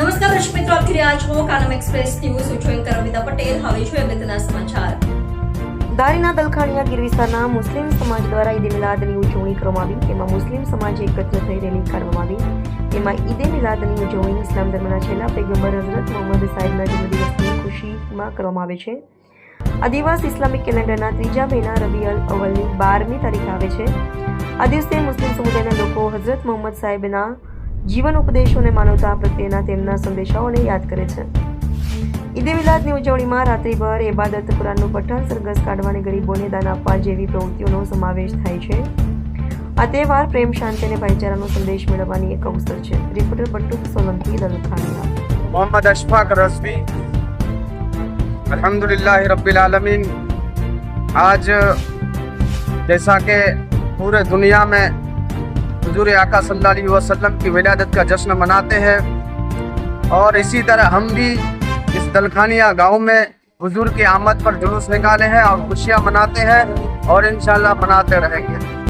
નમસ્કાર દર્શક મિત્રો, આપ જોઈ રહ્યા છો કાનમ એક્સપ્રેસ ન્યૂઝ હું છું એન્કર અમિતા પટેલ. હવે છું અગત્યના સમાચાર. દારીના દલખાણીયા ગીર વિસ્તારના મુસ્લિમ સમાજ દ્વારા ઈદે મિલાદની ઉજવણી કરવામાં આવી. તેમાં મુસ્લિમ સમાજ એકત્ર થઈ રેલી કાઢવામાં આવી. તેમાં ઈદે મિલાદની ઉજવણી ઇસ્લામ ધર્મના છેલ્લા પૈગંબર હઝરત મોહમ્મદ સાહેબના જન્મદિવસની ખુશીમાં કરવામાં આવે છે. આ દિવસ ઇસ્લામિક કેલેન્ડરના ત્રીજા મહિના રબી અલ અવલની બારમી તારીખ આવે છે. આ દિવસે મુસ્લિમ સમુદાયના લોકો હઝરત મોહમ્મદ સાહેબના જીવન ઉપદેશો અને માનવતા પ્રત્યેના તેમના સંદેશાઓને યાદ કરે છે ઈદે મિલાદની ઉજવણીમાં રાત્રિભર એબાદત કુરાનનું પઠન સરઘસ કાઢવા અને ગરીબોને દાન આપવા જેવી પ્રવૃત્તિઓનો સમાવેશ થાય છે આ તહેવાર પ્રેમ શાંતિ અને ભાઈચારાનો સંદેશ મેળવવાની એક અવસર છે રિપોર્ટર બટ્ટુ સોલંકી દલખાણીયા मोहम्मद अशफाक रजवी अल्हम्दुलिल्लाह रब्बिल आलमीन आज जैसा कि पूरे दुनिया में हुजूर आका सल्लल्लाहु की विलादत का जश्न मनाते हैं। और इसी तरह हम भी इस दलखानिया गाँव में हजूर की आमद पर जुलूस निकाले हैं और खुशियाँ मनाते हैं और इन मनाते रहेंगे।